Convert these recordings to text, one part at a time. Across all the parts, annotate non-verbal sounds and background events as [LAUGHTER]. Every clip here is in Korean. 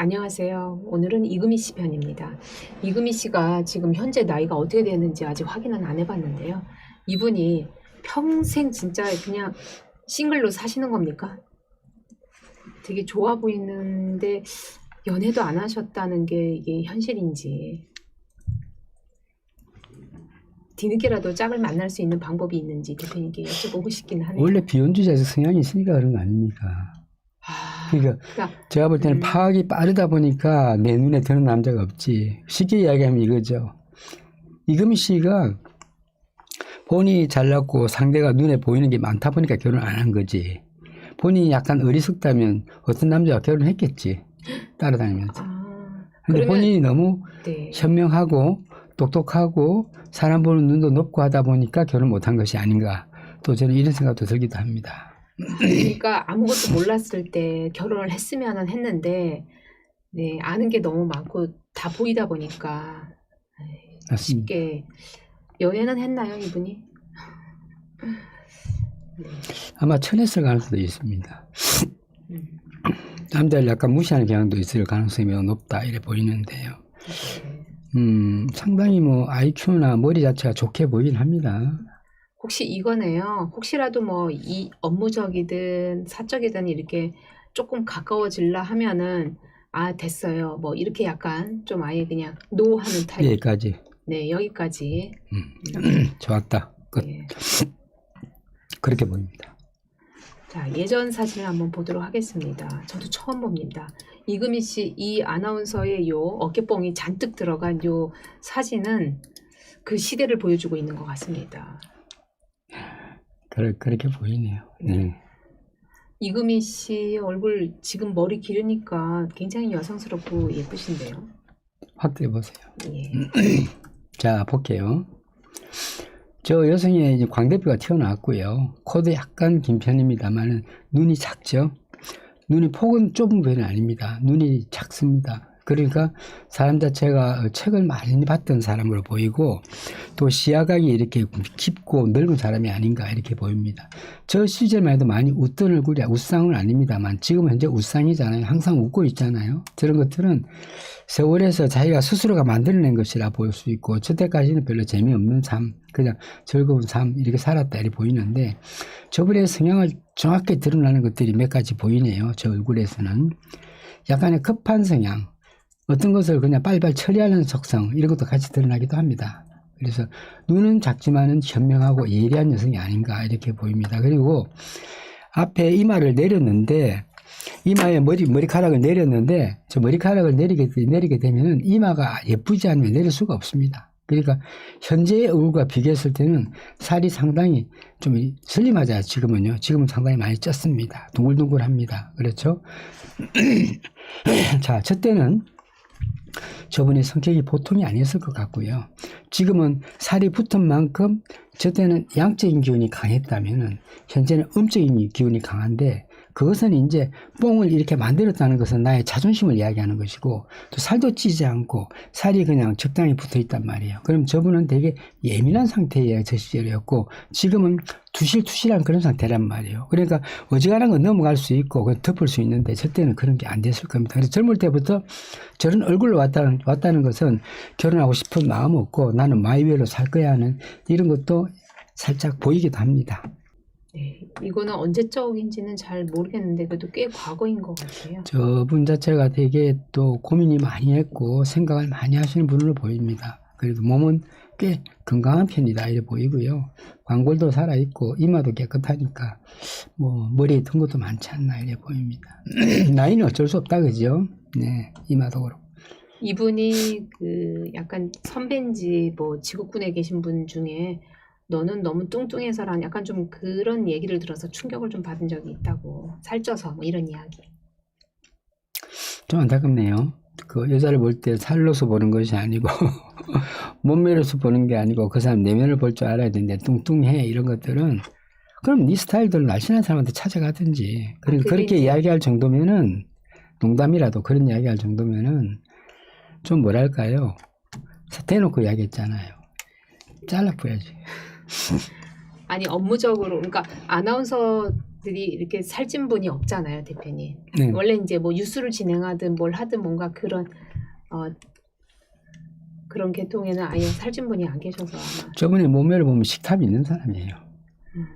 안녕하세요. 오늘은 이금희 씨 편입니다. 이금희 씨가 지금 현재 나이가 어떻게 되는지 아직 확인은 안 해봤는데요. 이분이 평생 진짜 그냥 싱글로 사시는 겁니까? 되게 좋아 보이는데 연애도 안 하셨다는 게 이게 현실인지 뒤늦게라도 짝을 만날 수 있는 방법이 있는지 대표님께 여쭤보고 싶긴 하네요. 원래 비혼주의자 성향이 있으니까 그런 거 아닙니까? 아, 그러니까 그러니까 제가 볼 때는 음. 파악이 빠르다 보니까 내 눈에 드는 남자가 없지. 쉽게 이야기하면 이거죠. 이금희 씨가 본인이 잘났고 상대가 눈에 보이는 게 많다 보니까 결혼 안 한 거지. 본인이 약간 어리석다면 어떤 남자와 결혼했겠지. 따라다니면서. 아, 근데 그러면- 본인이 너무 네. 현명하고 똑똑하고 사람 보는 눈도 높고 하다 보니까 결혼 못한 것이 아닌가. 또 저는 이런 생각도 들기도 합니다. 그러니까 아무것도 몰랐을 때 결혼을 했으면 했는데 네 아는 게 너무 많고 다 보이다 보니까 맞습니다. 쉽게 연애는 했나요 이분이? 네. 아마 천했을 가능성도 있습니다. 음, 남자를 약간 무시하는 경향도 있을 가능성이 매우 높다 이래 보이는데요. 네. 음, 상당히 뭐 IQ나 머리 자체가 좋게 보이긴 합니다. 혹시 이거네요. 혹시라도 뭐 이 업무적이든 사적이든 이렇게 조금 가까워질라 하면은 아 됐어요. 뭐 이렇게 약간 좀 아예 그냥 노하는 타입. 여기까지 네 여기까지. 음, [CLEARS THROAT] 좋았다. 끝. 네. 그렇게 보입니다. 자, 예전 사진을 한번 보도록 하겠습니다. 저도 처음 봅니다. 이금희 씨 이 아나운서의 요 어깨뽕이 잔뜩 들어간 요 사진은 그 시대를 보여주고 있는 것 같습니다. 그러, 그렇게 보이네요. 네. 이금희 씨 얼굴 지금 머리 기르니까 굉장히 여성스럽고 예쁘신데요. 확대해 보세요. 예. [CLEARS THROAT] 자, 볼게요. 저 여성의 이제 광대뼈가 튀어나왔고요. 코도 약간 긴 편입니다만은 눈이 작죠. 눈이 폭은 좁은 편이 아닙니다. 눈이 작습니다. 그러니까 사람 자체가 책을 많이 봤던 사람으로 보이고 또 시야각이 이렇게 깊고 넓은 사람이 아닌가 이렇게 보입니다. 저 시절만 해도 많이 웃던 얼굴이 웃상은 아닙니다만 지금 현재 웃상이잖아요. 항상 웃고 있잖아요. 저런 것들은 세월에서 자기가 스스로가 만들어낸 것이라 보일 수 있고 저때까지는 별로 재미없는 삶, 그냥 즐거운 삶 이렇게 살았다 이렇게 보이는데 저분의 성향을 정확히 드러나는 것들이 몇 가지 보이네요. 저 얼굴에서는 약간의 급한 성향, 어떤 것을 그냥 빨리빨리 처리하는 속성 이런 것도 같이 드러나기도 합니다. 그래서 눈은 작지만은 현명하고 예리한 여성이 아닌가 이렇게 보입니다. 그리고 앞에 이마를 내렸는데 이마에 머리 머리카락을 내렸는데 저 머리카락을 내리게 내리게 되면은 이마가 예쁘지 않으면 내릴 수가 없습니다. 그러니까 현재의 얼굴과 비교했을 때는 살이 상당히 좀 슬림하잖아요. 지금은요. 지금은 상당히 많이 쪘습니다. 둥글둥글합니다. 그렇죠? [CLEARS THROAT] 자, 저 때는 저분의 성격이 보통이 아니었을 것 같고요. 지금은 살이 붙은 만큼 저 때는 양적인 기운이 강했다면은 현재는 음적인 기운이 강한데 그것은 이제 뽕을 이렇게 만들었다는 것은 나의 자존심을 이야기하는 것이고 또 살도 찌지 않고 살이 그냥 적당히 붙어 있단 말이에요. 그럼 저분은 되게 예민한 상태의 저 시절이었고 지금은 투실투실한 그런 상태란 말이에요. 그러니까 어지간한 건 넘어갈 수 있고 그건 덮을 수 있는데 저 때는 그런 게 안 됐을 겁니다. 그래서 젊을 때부터 저런 얼굴로 왔다는, 왔다는 것은 결혼하고 싶은 마음 없고 나는 마이웨이로 살 거야 하는 이런 것도 살짝 보이기도 합니다. 네. 이거는 언제적인지는 잘 모르겠는데 그래도 꽤 과거인 것 같아요. 저분 자체가 되게 또 고민이 많이 했고 생각을 많이 하시는 분으로 보입니다. 그래도 몸은 꽤 건강한 편이다 이래 보이고요. 광골도 살아 있고 이마도 깨끗하니까 뭐 머리에 든 것도 많지 않나 이래 보입니다. [CLEARS THROAT] 나이는 어쩔 수 없다 그죠? 네 이마도 그렇고 이분이 그 약간 선배인지 뭐 지구군에 계신 분 중에 너는 너무 뚱뚱해서란 약간 좀 그런 얘기를 들어서 충격을 좀 받은 적이 있다고. 살쪄서 뭐 이런 이야기. 좀 안타깝네요. 그 여자를 볼 때 살로서 보는 것이 아니고 [LAUGHS] 몸매로서 보는 게 아니고 그 사람 내면을 볼 줄 알아야 되는데 뚱뚱해. 이런 것들은 그럼 네 스타일대로 날씬한 사람한테 찾아가든지. 그러니까 그게 그렇게 이야기할 정도면은 농담이라도 그런 이야기할 정도면은 좀 뭐랄까요? 대놓고 이야기했잖아요. 잘라줘야지 아니 업무적으로 그러니까 아나운서 들이 이렇게 살찐 분이 없잖아요, 대표님. 네. 원래 이제 뭐 뉴스를 진행하든 뭘 하든 뭔가 그런 어 그런 계통에는 아예 살찐 분이 안 계셔서 아마 저번에 몸매를 보면 식탐이 있는 사람이에요. 음,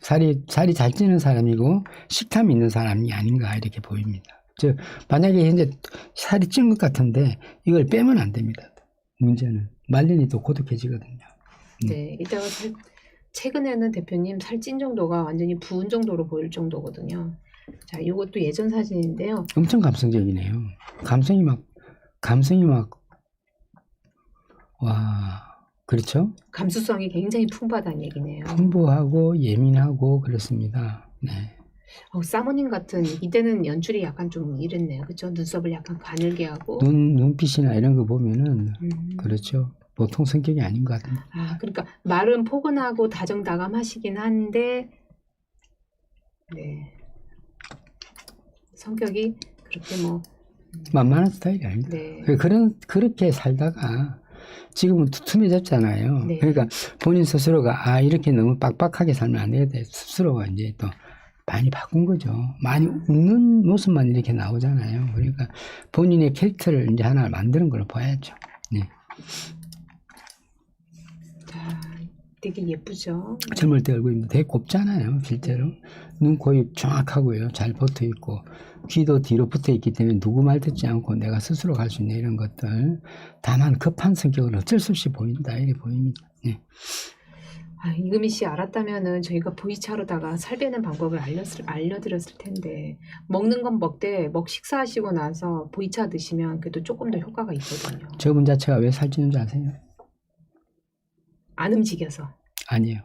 살이 살이 잘 찌는 사람이고 식탐이 있는 사람이 아닌가 이렇게 보입니다. 저 만약에 현재 살이 찐 것 같은데 이걸 빼면 안 됩니다. 문제는 말년이 또 고독해지거든요. 네 이따가 살, 최근에는 대표님 살찐 정도가 완전히 부은 정도로 보일 정도거든요. 자, 이것도 예전 사진인데요. 엄청 감성적이네요. 감성이 막 감성이 막 와 그렇죠? 감수성이 굉장히 풍부하다는 얘기네요. 풍부하고 예민하고 그렇습니다. 네. 어, 사모님 같은 이때는 연출이 약간 좀 이랬네요. 그렇죠? 눈썹을 약간 가늘게 하고. 눈 눈빛이나 이런 거 보면은 음. 그렇죠. 보통 성격이 아닌 것 같은데. 아, 그러니까 말은 포근하고 다정다감하시긴 한데, 네 성격이 그렇게 뭐, 만만한 스타일이 아닙니다. 네, 그- 그런 그렇게 살다가 지금은 투툼해졌잖아요. 네. 그러니까 본인 스스로가 아 이렇게 너무 빡빡하게 살면 안 되겠다. 스스로가 이제 또 많이 바꾼 거죠. 많이 웃는 모습만 이렇게 나오잖아요. 그러니까 본인의 캐릭터를 이제 하나 만드는 걸로 봐야죠. 네. 자, 되게 예쁘죠. 젊을 때 얼굴이 되게 곱잖아요. 실제로 눈, 코, 입 정확하고요. 잘 붙어 있고 귀도 뒤로 붙어 있기 때문에 누구 말 듣지 않고 내가 스스로 갈 수 있는 이런 것들. 다만 급한 성격은 어쩔 수 없이 보인다. 이렇게 보입니다. 네. 아, 이금희 씨 알았다면은 저희가 보이차로다가 살 빼는 방법을 알렸을, 알려드렸을 텐데 먹는 건 먹되 먹 식사하시고 나서 보이차 드시면 그래도 조금 더 효과가 있거든요. 저분 자체가 왜 살찌는 줄 아세요? 안 움직여서 아니에요.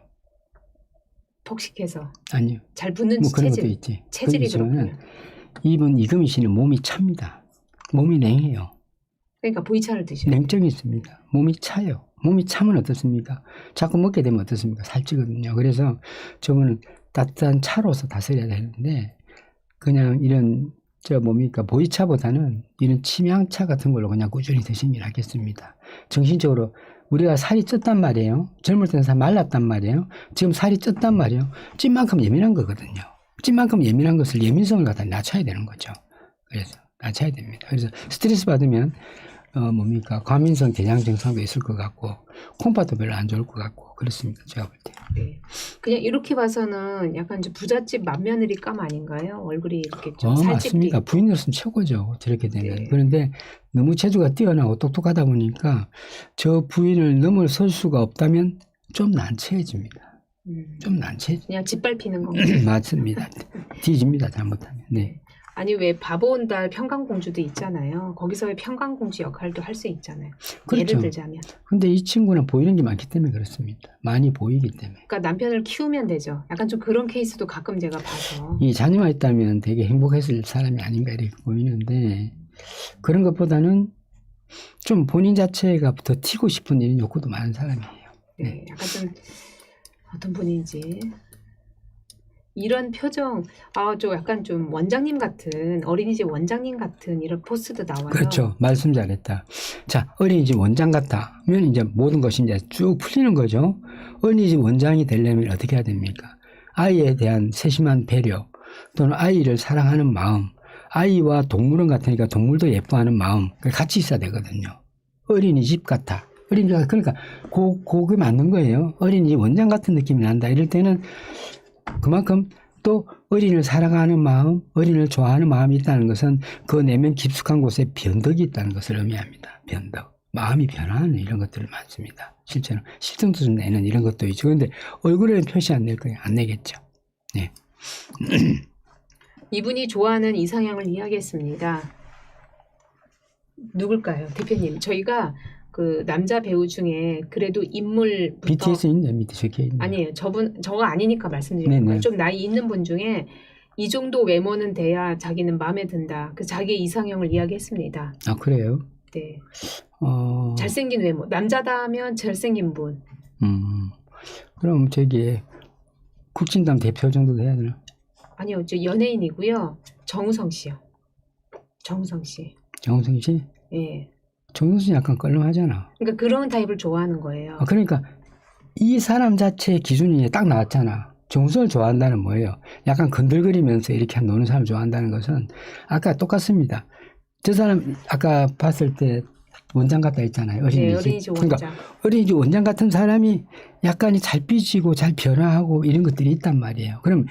폭식해서 아니요. 잘 붙는 뭐 그런 것도 체질 있지. 체질이 그렇지만은 그렇군요. 이분 이금희 씨는 몸이 찹니다. 몸이 냉해요. 그러니까 보이차를 돼요. 냉정이 있습니다. 몸이 차요. 몸이 차면 어떻습니까? 자꾸 먹게 되면 어떻습니까? 살찌거든요. 그래서 저분은 따뜻한 차로서 다스려야 되는데 그냥 이런 저 뭡니까 보이차보다는 이런 침향차 같은 걸로 그냥 꾸준히 드시면 하겠습니다. 정신적으로 우리가 살이 쪘단 말이에요. 젊을 때는 살 말랐단 말이에요. 지금 살이 쪘단 말이에요. 찐 만큼 예민한 거거든요. 찐 만큼 예민한 것을 예민성을 갖다 낮춰야 되는 거죠. 그래서 낮춰야 됩니다. 그래서 스트레스 받으면 어 뭡니까 과민성 대장 증상도 있을 것 같고 콩팥도 별로 안 좋을 것 같고 그렇습니다. 제가 볼 때. 네. 그냥 이렇게 봐서는 약간 이제 부잣집 맏며느리 감 아닌가요? 얼굴이 이렇게 좀 어, 맞습니다. 있고. 부인으로서는 최고죠. 저렇게 되면. 네. 그런데 너무 재주가 뛰어나고 똑똑하다 보니까 저 부인을 넘어설 수가 없다면 좀 난처해집니다. 음, 좀 난처해집니다. 그냥 짓밟히는 [CLEARS THROAT] 거. 맞습니다. [LAUGHS] 뒤집니다. 잘못하면. 네. 아니 왜 바보 온달 평강공주도 있잖아요. 거기서의 평강공주 역할도 할 수 있잖아요. 그렇죠. 예를 들자면, 근데 이 친구는 보이는 게 많기 때문에 그렇습니다. 많이 보이기 때문에. 그러니까 남편을 키우면 되죠. 약간 좀 그런 케이스도 가끔 제가 봐서. 이 자녀가 있다면 되게 행복했을 사람이 아닌가 이렇게 보이는데 그런 것보다는 좀 본인 자체가 더 튀고 싶은 이런 욕구도 많은 사람이에요. 네, 약간 좀 어떤 분인지 이런 표정, 아, 저 약간 좀 원장님 같은 어린이집 원장님 같은 이런 포스도 나와요. 그렇죠. 말씀 잘했다. 자, 어린이집 원장 같다면 이제 모든 것이 이제 쭉 풀리는 거죠. 어린이집 원장이 되려면 어떻게 해야 됩니까? 아이에 대한 세심한 배려 또는 아이를 사랑하는 마음, 아이와 동물원 같으니까 동물도 예뻐하는 마음 그 같이 있어야 되거든요. 어린이집 같아. 어린이집 그러니까 고, 그게 맞는 거예요. 어린이집 원장 같은 느낌이 난다. 이럴 때는 그만큼 또 어린이를 사랑하는 마음, 어린이를 좋아하는 마음이 있다는 것은 그 내면 깊숙한 곳에 변덕이 있다는 것을 의미합니다. 변덕. 마음이 변하는 이런 것들을 많습니다. 실제로 실증도 좀 내는 이런 것도 있죠. 근데 얼굴에는 표시 안 낼 거예요. 안 내겠죠. [CLEARS THROAT] 이분이 좋아하는 이상형을 이야기했습니다. 누굴까요, 대표님? 저희가 그 남자 배우 중에 그래도 인물부터 BTS 있네 밑에 적혀 있네. 아니에요. 저분 저가 아니니까 말씀드리는 네네. 거예요. 좀 나이 있는 분 중에 이 정도 외모는 돼야 자기는 마음에 든다. 그 자기 이상형을 이야기했습니다. 아 그래요? 네. 어, 잘생긴 외모. 남자다 하면 잘생긴 분. 음, 그럼 저기 국진당 대표 정도 돼야 되나? 아니요. 저 연예인이고요. 정우성 씨요. 정우성 씨. 정우성 씨? 예. 씨 약간 껄렁하잖아. 그러니까 그런 타입을 좋아하는 거예요. 아, 그러니까 이 사람 자체의 기준이 딱 나왔잖아. 정우성을 좋아한다는 뭐예요? 약간 건들거리면서 이렇게 노는 사람을 좋아한다는 것은 아까 똑같습니다. 저 사람 아까 봤을 때 원장 같다 했잖아요. 네, 어린이집. 어린이집 그러니까. 어린이집 원장 같은 사람이 약간이 잘 삐지고 잘 변화하고 이런 것들이 있단 말이에요. 그럼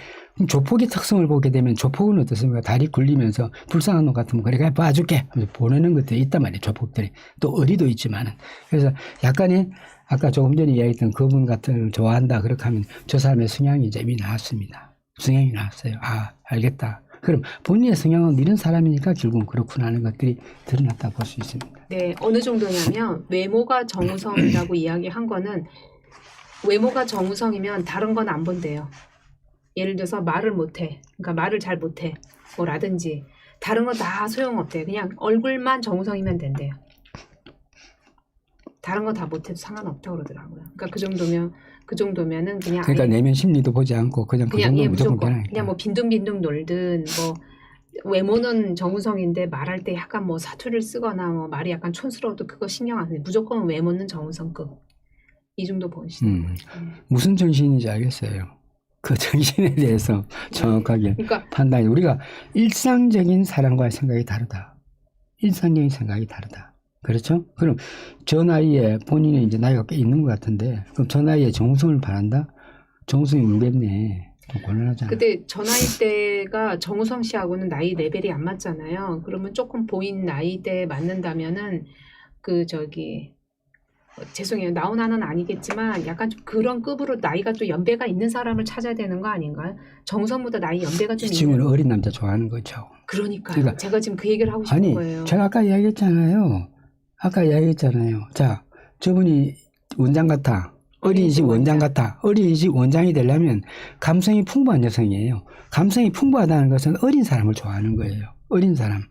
조폭의 특성을 보게 되면 조폭은 어떻습니까? 다리 굴리면서 불쌍한 놈 같으면 그래, 가 봐줄게. 하면서 보내는 것들이 있단 말이에요. 조폭들이. 또 어리도 있지만은. 그래서 약간의 아까 조금 전에 이야기했던 그분 같은 걸 좋아한다. 그렇게 하면 저 사람의 성향이 이제 이미 나왔습니다. 성향이 나왔어요. 아, 알겠다. 그럼 본인의 성향은 이런 사람이니까 결국은 그렇구나 하는 것들이 드러났다 볼 수 있습니다. 네, 어느 정도냐면 외모가 정우성이라고 [CLEARS THROAT] 이야기한 거는 외모가 정우성이면 다른 건 안 본대요. 예를 들어서 말을 못해, 그러니까 말을 잘 못해, 뭐라든지 다른 건 다 소용없대. 그냥 얼굴만 정우성이면 된대요. 다른 거다 못해도 상관없다고 그러더라고요. 그러니까 그 정도면 그 정도면은 그냥 그러니까 아예 내면 심리도 보지 않고 그냥 그 그냥 정도 예 무조건 무조건. 그냥 뭐 빈둥빈둥 놀든 뭐 외모는 정우성인데 말할 때 약간 뭐 사투를 쓰거나 뭐 말이 약간 촌스러워도 그거 신경 안 해. 무조건 외모는 정우성급 이 정도 보시는 음. 거죠. 음. 무슨 정신인지 알겠어요. 그 [LAUGHS] 정신에 대해서 정확하게 [LAUGHS] 그러니까 판단이 우리가 일상적인 사람과의 생각이 다르다. 일상적인 생각이 다르다. 그렇죠? 그럼 저 나이에 본인이 이제 나이가 꽤 있는 것 같은데 그럼 저 나이에 정우성을 바란다? 정우성이 울겠네. 좀 곤란하잖아. 그때 저 나이 때가 정우성 씨하고는 나이 레벨이 안 맞잖아요. 그러면 조금 보인 나이 대에 맞는다면은 그 저기 어, 죄송해요 나훈아는 아니겠지만 약간 좀 그런 급으로 나이가 좀 연배가 있는 사람을 찾아야 되는 거 아닌가요? 정우성보다 나이 연배가 좀 지금은 있는. 어린 남자 좋아하는 거죠. 그러니까요. 그러니까- 제가 지금 그 얘기를 하고 싶은 아니, 거예요. 제가 아까 이야기했잖아요. 아까 이야기했잖아요. 자, 저분이 원장 같아. 어린이집 원장 같아. 어린이집 원장이 되려면 감성이 풍부한 여성이에요. 감성이 풍부하다는 것은 어린 사람을 좋아하는 거예요. 어린 사람.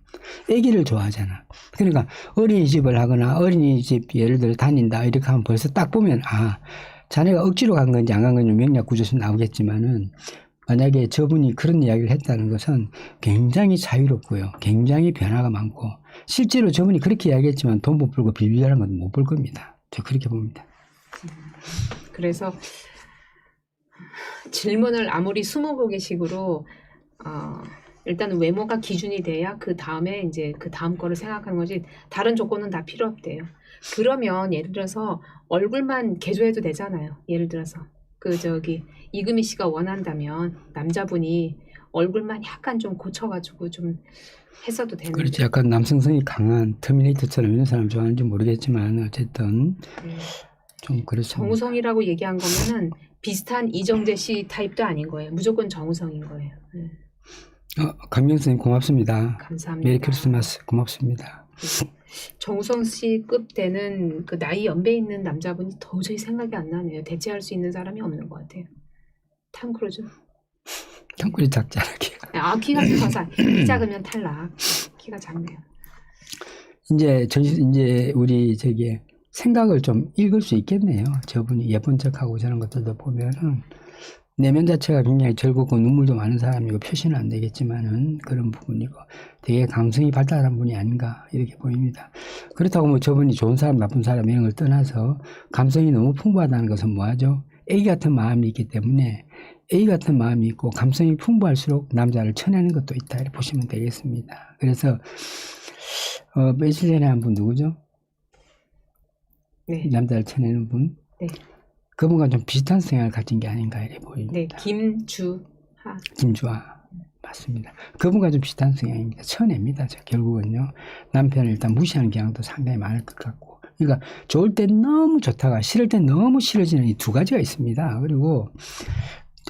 아기를 좋아하잖아. 그러니까 어린이집을 하거나 어린이집 예를 들어 다닌다 이렇게 하면 벌써 딱 보면 아 자네가 억지로 간 건지 안 간 건지 명략 구조에서 나오겠지만은 만약에 저분이 그런 이야기를 했다는 것은 굉장히 자유롭고요. 굉장히 변화가 많고 실제로 저분이 그렇게 이야기했지만 돈 못 벌고 비비라는 건 못 벌 겁니다. 저 그렇게 봅니다. 그래서 질문을 아무리 스무고개식으로 어, 일단은 외모가 기준이 돼야 그 다음에 이제 그 다음 거를 생각하는 거지 다른 조건은 다 필요 없대요. 그러면 예를 들어서 얼굴만 개조해도 되잖아요. 예를 들어서 그 저기 이금희 씨가 원한다면 남자분이 얼굴만 약간 좀 고쳐가지고 좀 했어도 되는데 그렇지 약간 남성성이 강한 터미네이터처럼 이런 사람 좋아하는지 모르겠지만 어쨌든 네. 좀 그렇습니다. 정우성이라고 얘기한 거면은 비슷한 이정재 씨 타입도 아닌 거예요. 무조건 정우성인 거예요. 네, 어, 강명선님 고맙습니다. 감사합니다. 메리 크리스마스 고맙습니다. 정우성 씨급 되는 그 나이 연배 있는 남자분이 도저히 생각이 안 나네요. 대체할 수 있는 사람이 없는 것 같아요. 탐 크루즈. 탕kur이 작잖아. 키가. 아 키가 키 작으면 탈락. 키가 작네요. 이제 전 이제 우리 저기 생각을 좀 읽을 수 있겠네요. 저분이 예쁜 척하고 저런 것들도 보면은 내면 자체가 굉장히 즐겁고 눈물도 많은 사람이고 표시는 안 되겠지만은 그런 부분이고 되게 감성이 발달한 분이 아닌가 이렇게 보입니다. 그렇다고 뭐 저분이 좋은 사람 나쁜 사람 이런 걸 떠나서 감성이 너무 풍부하다는 것은 뭐하죠? A 같은 마음이 있기 때문에 A 같은 마음이 있고 감성이 풍부할수록 남자를 쳐내는 것도 있다 이렇게 보시면 되겠습니다. 그래서 어, 며칠 전에 한 분 누구죠? 네, 남자를 쳐내는 분. 네. 그분과 좀 비슷한 성향을 가진 게 아닌가 이렇게 보입니다. 네 김주하. 김주아 맞습니다. 그분과 좀 비슷한 성향입니다. 쳐냅니다. 저 결국은요. 남편을 일단 무시하는 경향도 상당히 많을 것 같고. 그러니까 좋을 땐 너무 좋다가 싫을 땐 너무 싫어지는 이 두 가지가 있습니다. 그리고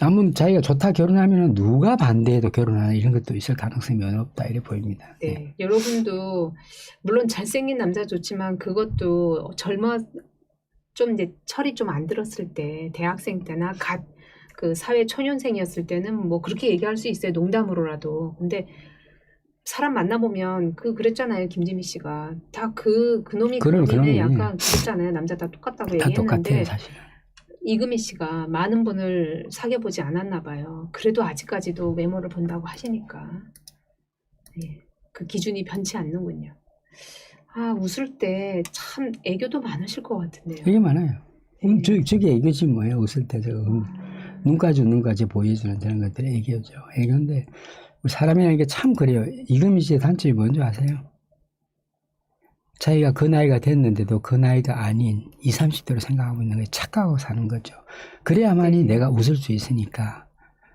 아무 자기가 좋다 결혼하면 누가 반대해도 결혼하는 이런 것도 있을 가능성이 면 없다 이렇게 보입니다. 네, 여러분도 물론 잘생긴 남자 좋지만 그것도 젊어 좀 이제 철이 좀 안 들었을 때 대학생 때나 갓 그 사회 초년생이었을 때는 뭐 그렇게 얘기할 수 있어요 농담으로라도. 근데 사람 만나보면 그 그랬잖아요 김지미 씨가. 다 그 그놈이 그럼, 약간 그랬잖아요. 남자 다 똑같다고 다 똑같아요 얘기했는데 사실은. 이금희 씨가 많은 분을 사귀어 보지 않았나 봐요. 그래도 아직까지도 외모를 본다고 하시니까 예, 그 기준이 변치 않는군요. 아 웃을 때 참 애교도 많으실 것 같은데요. 되게 많아요. 음, 네. 저, 저게 이거지 뭐예요 웃을 때 저거. 음. 아, 눈까지 눈까지 보여주는 그런 것들이 애교죠. 애교인데 사람이라는 게 참 그래요. 이금희 씨의 단점이 뭔지 아세요? 자기가 그 나이가 됐는데도 그 나이가 아닌 20, 30대로 생각하고 있는 게 착각하고 사는 거죠. 그래야만이 내가 웃을 수 있으니까.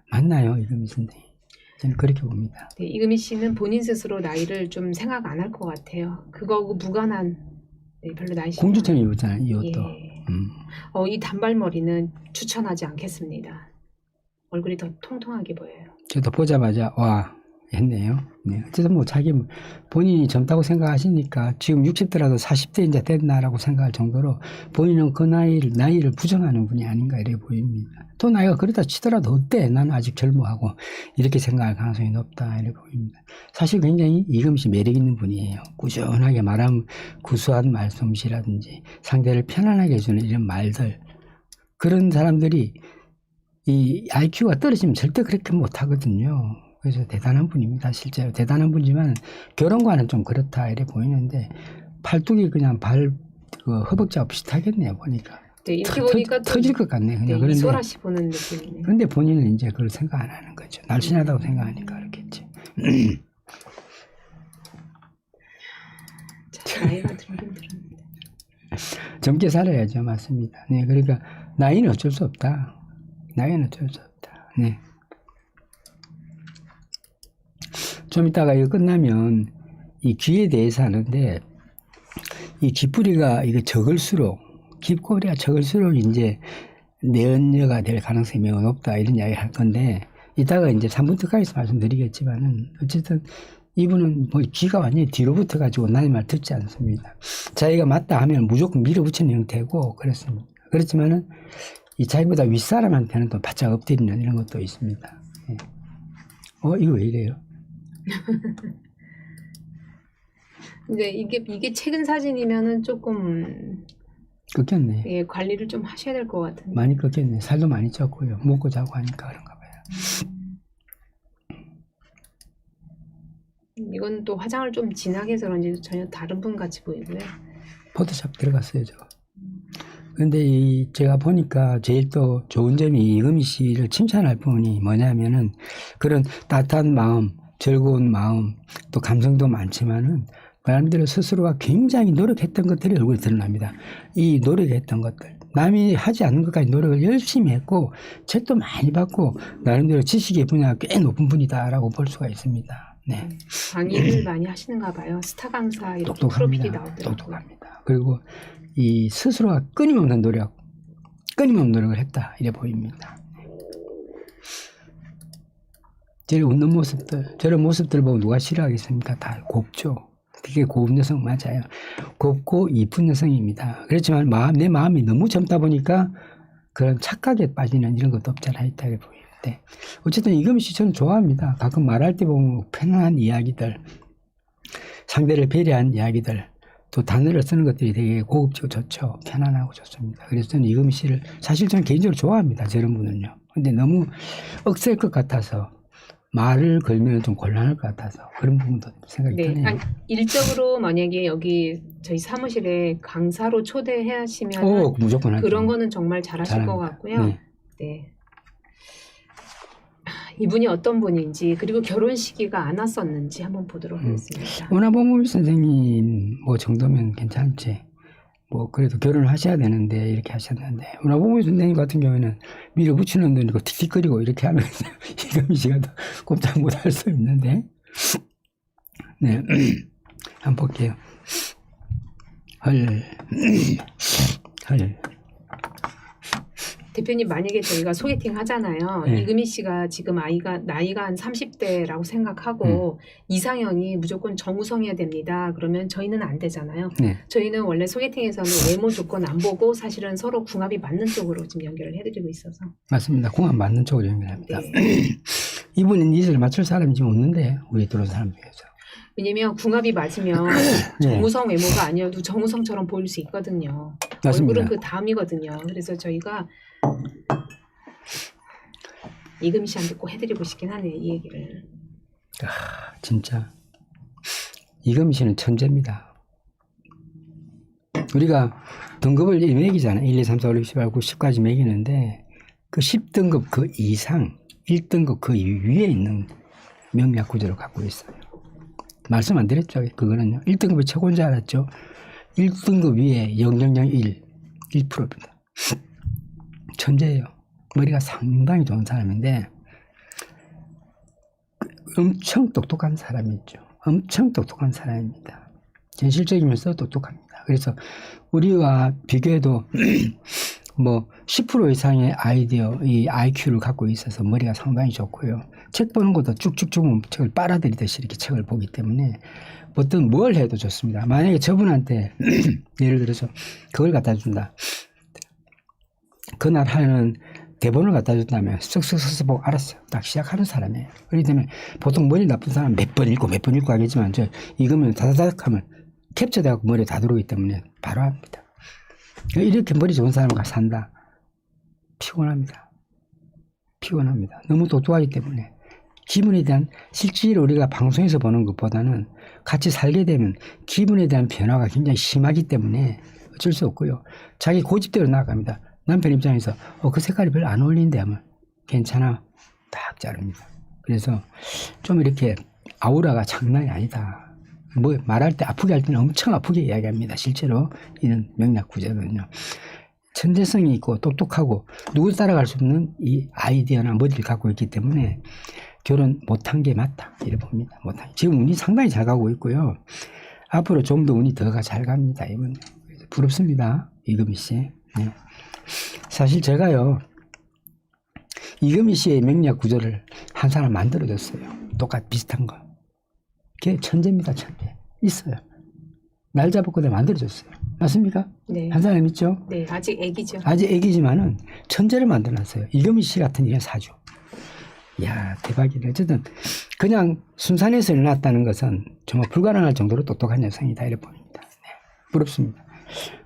맞나요, 이금희 선생님? 저는 그렇게 봅니다. 네, 이금희 씨는 본인 스스로 나이를 좀 생각 안 할 것 같아요. 그거하고 무관한 네, 별로 나이 공주처럼 입었잖아요, 이 예. 옷도. 음. 어, 이 단발머리는 추천하지 않겠습니다. 얼굴이 더 통통하게 보여요. 저도 보자마자 와 했네요. 네. 어쨌든 뭐 자기 본인이 젊다고 생각하시니까 지금 60대라도 40대 이제 됐나라고 생각할 정도로 본인은 그 나이를 나이를 부정하는 분이 아닌가 이렇게 보입니다. 또 나이가 그러다 치더라도 어때? 나는 아직 젊어하고 이렇게 생각할 가능성이 높다 이렇게 보입니다. 사실 굉장히 이금씨 매력 있는 분이에요. 꾸준하게 말하면 구수한 말솜씨라든지 상대를 편안하게 해주는 이런 말들 그런 사람들이 이 IQ가 떨어지면 절대 그렇게 못하거든요. 그래서 대단한 분입니다. 실제로 대단한 분이지만 결혼과는 좀 그렇다 이래 보이는데 팔뚝이 그냥 발 그 허벅지하고 비슷하겠네요 보니까 네, 이렇게 터- 보니까 또 터질 것 같네 네, 그냥 그런데 이소라 씨 보는 느낌이네요. 근데 본인은 이제 그걸 생각 안 하는 거죠. 날씬하다고 생각하니까 그렇겠지. 자, 나이가 들긴 들었는데. 젊게 살아야죠, 맞습니다. 네, 그러니까 나이는 어쩔 수 없다. 나이는 어쩔 수 없다. 네. 좀 이따가 이거 끝나면 이 귀에 대해서 하는데 이 귀뿌리가 이거 적을수록 귀꼬리가 적을수록 이제 내연녀가 될 가능성이 매우 높다 이런 이야기 할 건데 이따가 이제 3분 특가에서 말씀드리겠지만은 어쨌든 이분은 뭐 귀가 완전히 뒤로 붙어 가지고 남의 말 듣지 않습니다. 자기가 맞다 하면 무조건 밀어붙이는 형태고 그렇습니다. 그렇지만은 이 자기보다 윗사람한테는 또 바짝 엎드리는 이런 것도 있습니다. 예. 어 이거 왜 이래요? [LAUGHS] 근데 이게 이게 최근 사진이면은 조금 꺾였네. 예, 관리를 좀 하셔야 될 것 같은데. 많이 꺾였네. 살도 많이 쪘고요. 먹고 자고 하니까 그런가 봐요. 이건 또 화장을 좀 진하게 해서 그런지 전혀 다른 분 같이 보이고요. 포토샵 들어갔어요, 저. 근데 이 제가 보니까 제일 또 좋은 점이 이금희 씨를 칭찬할 부분이 뭐냐면은 그런 따뜻한 마음, 즐거운 마음, 또 감성도 많지만은 나름대로 스스로가 굉장히 노력했던 것들이 얼굴에 드러납니다. 이 노력했던 것들. 남이 하지 않는 것까지 노력을 열심히 했고, 책도 많이 받고, 나름대로 지식의 분야가 꽤 높은 분이다라고 볼 수가 있습니다. 네. 강의를 [CLEARS THROAT] 많이 하시는가 봐요. 스타 강사 이렇게 프로필이 똑똑합니다. 나오더라고요. 똑똑합니다. 그리고 이 스스로가 끊임없는 노력, 끊임없는 노력을 했다 이래 보입니다. 제일 웃는 모습들, 저런 모습들 보고 누가 싫어하겠습니까? 다 곱죠. 되게 고운 여성 맞아요. 곱고 이쁜 여성입니다. 그렇지만 마음, 내 마음이 너무 젊다 보니까 그런 착각에 빠지는 이런 것도 없잖아 있다 이렇게 보이는데 어쨌든 이금희 씨 저는 좋아합니다. 가끔 말할 때 보면 편안한 이야기들, 상대를 배려한 이야기들, 또 단어를 쓰는 것들이 되게 고급지고 좋죠. 편안하고 좋습니다. 그래서 저는 이금희 씨를 사실 저는 개인적으로 좋아합니다. 저런 분은요. 근데 너무 억셀 것 같아서 말을 걸면 좀 곤란할 것 같아서 그런 부분도 생각이 네, 드네요. 아니, 일적으로 만약에 여기 저희 사무실에 강사로 초대하시면 오, 무조건 할게요. 그런 거는 정말 잘하실 것 잘합니다. 같고요. 네. 네. 아, 이분이 어떤 분인지 그리고 결혼 시기가 안 왔었는지 한번 보도록 음. 하겠습니다. 원화봉물 선생님 뭐 정도면 괜찮지. 뭐 그래도 결혼을 하셔야 되는데 이렇게 하셨는데 원화봉물 선생님 같은 경우에는 밀어붙이는 돈 이거 틱틱거리고 이렇게 하면서 [LAUGHS] 이금희 씨가 더 꼼짝 못 할 수 있는데 네 [CLEARS THROAT] 한번 볼게요. 헐 헐. [CLEARS THROAT] 대표님 만약에 저희가 소개팅 하잖아요. 네. 이금희 씨가 지금 아이가 나이가 한 30대라고 음. 생각하고 이상형이 무조건 정우성이어야 됩니다. 그러면 저희는 안 되잖아요. 네. 저희는 원래 소개팅에서는 외모 조건 안 보고 사실은 서로 궁합이 맞는 쪽으로 지금 연결을 해드리고 있어서. 맞습니다. 공합 맞는 쪽으로 연결합니다. 네. [CLEARS THROAT] 이분은 니즈를 맞출 사람이 지금 없는데 우리 들어온 사람 중에서. 왜냐면 궁합이 맞으면 [CLEARS THROAT] 네. 정우성 외모가 아니어도 정우성처럼 보일 수 있거든요. 맞습니다. 얼굴은 그 다음이거든요. 그래서 저희가 이금희 씨한테 꼭 해드리고 싶긴 하네요. 이 얘기를. 진짜 이금희 씨는 천재입니다. 우리가 등급을 매기잖아요. 1, 2, 3, 4, 5, 6, 7, 8, 9, 10까지 매기는데 그 10등급 그 이상 1등급 그 위에 있는 명략 구조를 갖고 있어요. 말씀 안 드렸죠? 그거는요. 1등급이 최고인 줄 알았죠? 1등급 위에 0001, 1%입니다. 천재예요. 머리가 상당히 좋은 사람인데 엄청 똑똑한 사람이죠. 엄청 똑똑한 사람입니다. 현실적이면서 똑똑합니다. 그래서 우리와 비교해도 [CLEARS THROAT] 뭐 10% 이상의 아이디어, 이 IQ를 갖고 있어서 머리가 상당히 좋고요. 책 보는 것도 쭉쭉쭉 책을 빨아들이듯이 이렇게 책을 보기 때문에 어떤 뭘 해도 좋습니다. 만약에 저분한테 [CLEARS THROAT] 예를 들어서 그걸 갖다 준다. 그날 하는 대본을 갖다 준다면 쓱쓱 써서 보고 알았어요. 딱 시작하는 사람이에요. 그렇기 때문에 보통 머리 나쁜 사람 몇 번 읽고 몇 번 읽고 하겠지만 저 읽으면 다다닥 하면 캡처돼갖고 머리에 다 들어오기 때문에 바로 합니다. 이렇게 머리 좋은 사람과 산다. 피곤합니다. 피곤합니다. 너무 똑똑하기 때문에. 기분에 대한 실제로 우리가 방송에서 보는 것보다는 같이 살게 되면 기분에 대한 변화가 굉장히 심하기 때문에 어쩔 수 없고요. 자기 고집대로 나아갑니다. 남편 입장에서 어, 그 색깔이 별로 안 어울리는데 하면 괜찮아. 딱 자릅니다. 그래서 좀 이렇게 아우라가 장난이 아니다. 뭐 말할 때 아프게 할 때는 엄청 아프게 이야기합니다. 실제로 이런 명략 구제는요. 천재성이 있고 똑똑하고 누구 따라갈 수 없는 이 아이디어나 머리를 갖고 있기 때문에 결혼 못한 게 맞다. 이래 봅니다. 못한. 지금 운이 상당히 잘 가고 있고요. 앞으로 좀 더 운이 더잘 갑니다. 이번 부럽습니다. 이금희 씨. 네. 사실 제가요. 이금희 씨의 명략 구조를 한 사람 만들어줬어요. 똑같 비슷한 거. 걔 천재입니다. 천재. 있어요. 날 잡았고 내가 만들어줬어요. 맞습니까? 네. 한 사람 있죠? 네, 아직 애기죠. 아직 애기지만은 천재를 만들어놨어요. 이금희 씨 같은 이런 사주. 이야 대박이네. 어쨌든 그냥 순산에서 일어났다는 것은 정말 불가능할 정도로 똑똑한 여성이다 이렇게 봅니다. 네, 부럽습니다.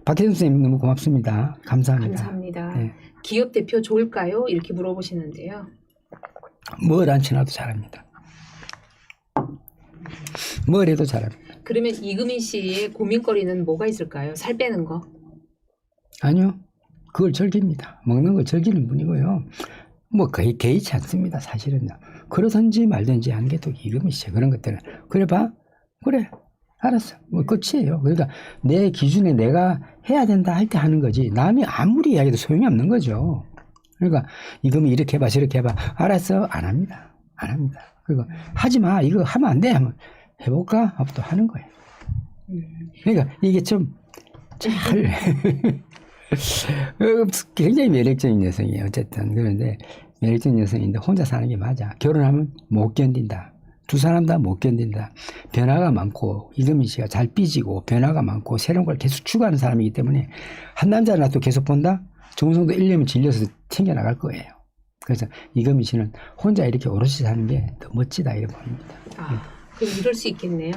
박혜선 선생님 너무 고맙습니다. 감사합니다. 감사합니다. 네. 기업 대표 좋을까요? 이렇게 물어보시는데요. 뭘안 치나도 잘합니다. 뭘 해도 잘합니다. 그러면 이금희 씨의 고민거리는 뭐가 있을까요? 살 빼는 거. 아니요. 그걸 즐깁니다. 먹는 걸 즐기는 분이고요. 뭐 거의 개의치 않습니다. 사실은요. 그러든지 말든지 하는 게또 이금희 씨 그런 것들은 그래 봐. 그래. 알았어. 뭐 끝이에요. 그러니까 내 기준에 내가 해야 된다 할 때 하는 거지. 남이 아무리 이야기해도 소용이 없는 거죠. 그러니까 이금희 이렇게 해봐 저렇게 해봐. 알았어. 안 합니다. 안 합니다. 그리고 하지 마. 이거 하면 안 돼. 하면 해볼까? 하고 또 하는 거예요. 음, 그러니까 이게 좀잘 [LAUGHS] 어, 굉장히 매력적인 여성이에요. 어쨌든 그런데 매력적인 여성인데 혼자 사는 게 맞아. 결혼하면 못 견딘다. 두 사람 다 못 견딘다. 변화가 많고 이금희 씨가 잘 삐지고 변화가 많고 새로운 걸 계속 추구하는 사람이기 때문에 한 남자를 놔도 계속 본다. 정성도 1년면 질려서 튕겨 나갈 거예요. 그래서 이금희 씨는 혼자 이렇게 오롯이 사는 게 더 멋지다 이렇게 봅니다. 아, 그럼 이럴 수 있겠네요.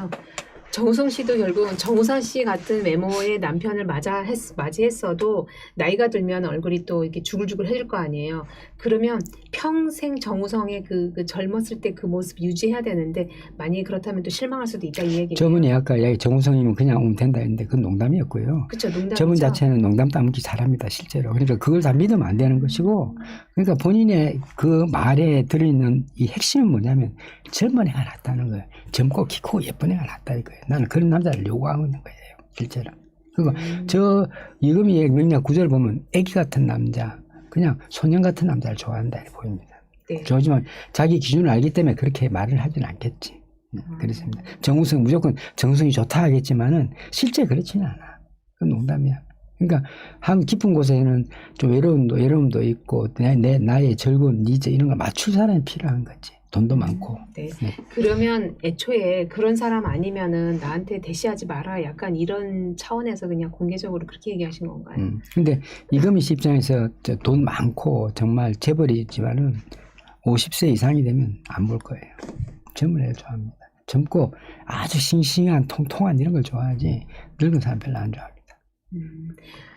정우성 씨도 결국은 정우성 씨 같은 외모의 남편을 맞아 했, 맞이했어도 나이가 들면 얼굴이 또 이렇게 주글주글 해질 거 아니에요. 그러면 평생 정우성의 그, 그 젊었을 때 그 모습 유지해야 되는데 만약에 그렇다면 또 실망할 수도 있다 이 얘기예요. 저분이 아까 이야기 정우성이면 그냥 오면 된다 했는데 그건 농담이었고요. 그렇죠. 농담이죠. 저분 자체는 농담 따먹기 잘합니다, 실제로. 그러니까 그걸 다 믿으면 안 되는 것이고, 그러니까 본인의 그 말에 들어있는 이 핵심은 뭐냐면, 젊은 애가 낫다는 거예요. 젊고 키 크고 예쁜 애가 낫다 이거예요. 나는 그런 남자를 요구하고 있는 거예요, 실제로. 그리고 음, 저 이금희의 명략 구절을 보면 애기 같은 남자, 그냥 소년 같은 남자를 좋아한다 이렇게 보입니다. 네. 좋지만 자기 기준을 알기 때문에 그렇게 말을 하지는 않겠지. 네, 음. 그렇습니다. 정우성 무조건 정우성이 좋다 하겠지만은 실제 그렇지는 않아. 그건 농담이야. 그러니까 한 깊은 곳에는 좀 외로움도 외로움도 있고 내, 내 나의 즐거운 니즈 이런 걸 맞출 사람이 필요한 거지. 돈도 많고. 네. 네. 그러면 애초에 그런 사람 아니면은 나한테 대시하지 마라. 약간 이런 차원에서 그냥 공개적으로 그렇게 얘기하신 건가요? 음. 근데 이금희 씨 입장에서 저돈 많고 정말 재벌이지만은 50세 이상이 되면 안 볼 거예요. 젊은 애를 좋아합니다. 젊고 아주 싱싱한 통통한 이런 걸 좋아하지 늙은 사람 별로 안 좋아합니다. 음,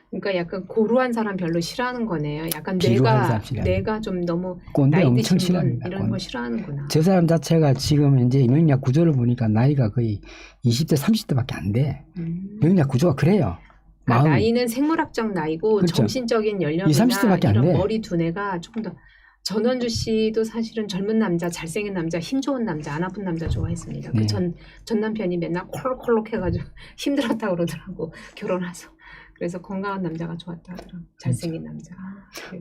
그러니까 약간 고루한 사람 별로 싫어하는 거네요. 약간 내가. 내가 좀 너무 꼰대 나이 엄청 드신 분 싫어합니다. 이런 꼰대. 거 싫어하는구나. 저 사람 자체가 지금 이제 명략 구조를 보니까 나이가 거의 20대, 30대밖에 안 돼. 음, 명략 구조가 그래요. 그러니까 마음. 나이는 생물학적 나이고 그렇죠. 정신적인 연령이나 20, 30대 밖에 안 이런 돼. 머리 두뇌가 조금 더 전원주 씨도 사실은 젊은 남자, 잘생긴 남자, 힘 좋은 남자, 안 아픈 남자 좋아했습니다. 네. 그전전 남편이 맨날 콜록콜록 해가지고 [LAUGHS] 힘들었다 그러더라고 결혼해서. 그래서 건강한 남자가 좋았다 하더라고. 잘생긴 남자.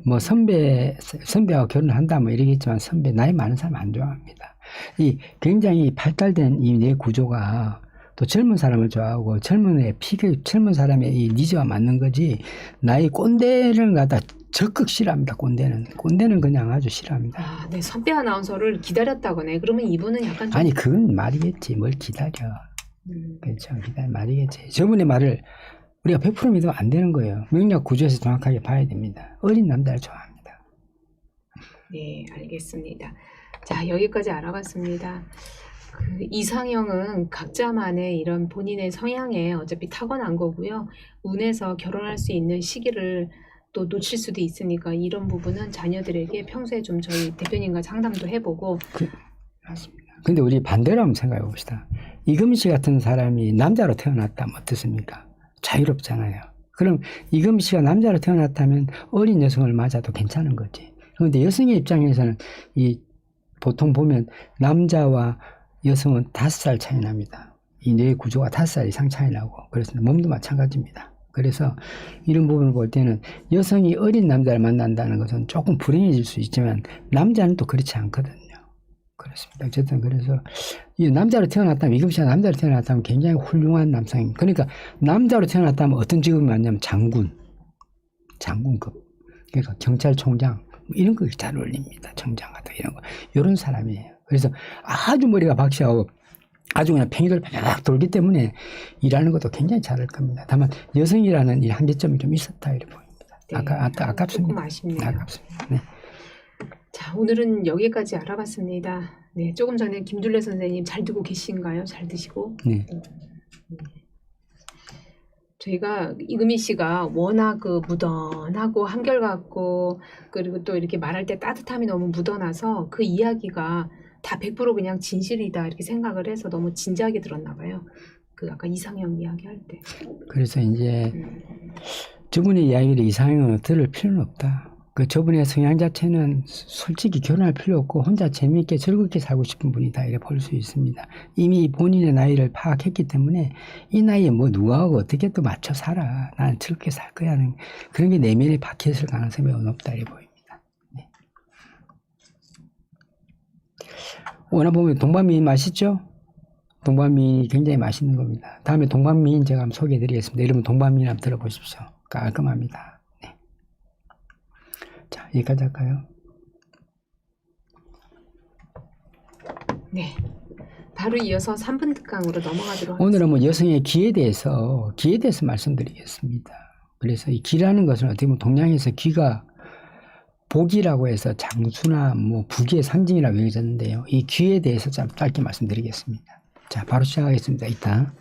뭐 선배 선배와 결혼한다 뭐 이러겠지만 선배 나이 많은 사람 안 좋아합니다. 이 굉장히 발달된 이 뇌 구조가 또 젊은 사람을 좋아하고 젊은 애 피가 젊은 사람의 이 니즈와 맞는 거지 나이 꼰대를 갖다 적극 싫어합니다. 꼰대는 꼰대는 그냥 아주 싫어합니다. 아, 네 선배 아나운서를 기다렸다고네. 그러면 이분은 약간 좀 아니 그건 말이겠지 뭘 기다려 음, 그렇죠 기다려 말이겠지 저분의 말을 우리가 100% 믿으면 안 되는 거예요. 명략 구조에서 정확하게 봐야 됩니다. 어린 남자를 좋아합니다. 네, 알겠습니다. 자, 여기까지 알아봤습니다. 그 이상형은 각자만의 이런 본인의 성향에 어차피 타고난 거고요. 운에서 결혼할 수 있는 시기를 또 놓칠 수도 있으니까 이런 부분은 자녀들에게 평소에 좀 저희 대표님과 상담도 해보고 맞습니다. 근데 우리 반대로 한번 생각해 봅시다. 이금희 씨 같은 사람이 남자로 태어났다면 어떻습니까? 자유롭잖아요. 그럼 이금희 씨가 남자로 태어났다면 어린 여성을 맞아도 괜찮은 거지. 그런데 여성의 입장에서는 이 보통 보면 남자와 여성은 다섯 살 차이 납니다. 이 뇌 구조가 다섯 살 이상 차이 나고 그래서 몸도 마찬가지입니다. 그래서 이런 부분을 볼 때는 여성이 어린 남자를 만난다는 것은 조금 불행해질 수 있지만 남자는 또 그렇지 않거든요. 그렇습니다. 어쨌든 그래서 이 남자로 태어났다면 이금 씨가 남자로 태어났다면 굉장히 훌륭한 남성입니다. 그러니까 남자로 태어났다면 어떤 직업이 맞냐면 장군, 장군급, 그러니까 경찰총장 뭐 이런 거 잘 어울립니다. 청장 같은 이런 거 이런 사람이에요. 그래서 아주 머리가 박시하고 아주 그냥 팽이들 팍 돌기 때문에 일하는 것도 굉장히 잘할 겁니다. 다만 여성이라는 이 한계점이 좀 있었다 이렇게 보입니다. 네, 아까 아까 아깝습니다. 아깝습니다. 네. 자, 오늘은 여기까지 알아봤습니다. 네, 조금 전에 김둘레 선생님 잘 듣고 계신가요? 잘 드시고 네. 저희가 이금희 씨가 워낙 그 무던하고 한결같고 그리고 또 이렇게 말할 때 따뜻함이 너무 묻어나서 그 이야기가 다 100% 그냥 진실이다 이렇게 생각을 해서 너무 진지하게 들었나 봐요. 그 아까 이상형 이야기 할 때. 그래서 이제 음, 저분의 이야기를 이상형으로 들을 필요는 없다. 그 저분의 성향 자체는 솔직히 결혼할 필요 없고 혼자 재미있게 즐겁게 살고 싶은 분이다 이렇게 볼 수 있습니다. 이미 본인의 나이를 파악했기 때문에 이 나이에 뭐 누구하고 어떻게 또 맞춰 살아. 나는 즐겁게 살 거야 하는 그런 게 내면에 박혀 있을 가능성이 매우 높다 이렇게 보입니다. 네. 오늘 보면 동반미인 맛있죠? 동반미인이 굉장히 맛있는 겁니다. 다음에 동반미인 제가 한번 소개해 드리겠습니다. 여러분 동반미인 한번 들어보십시오. 깔끔합니다. 네. 자, 여기까지 할까요? 네. 바로 이어서 3분 특강으로 넘어가도록 오늘은 뭐 여성의 기에 대해서 기에 대해서 말씀드리겠습니다. 그래서 이 기라는 것은 어떻게 보면 동양에서 기가 복이라고 해서 장수나 뭐 부귀의 상징이라고 여겨졌는데요. 이 기에 대해서 좀 짧게 말씀드리겠습니다. 자, 바로 시작하겠습니다. 이따.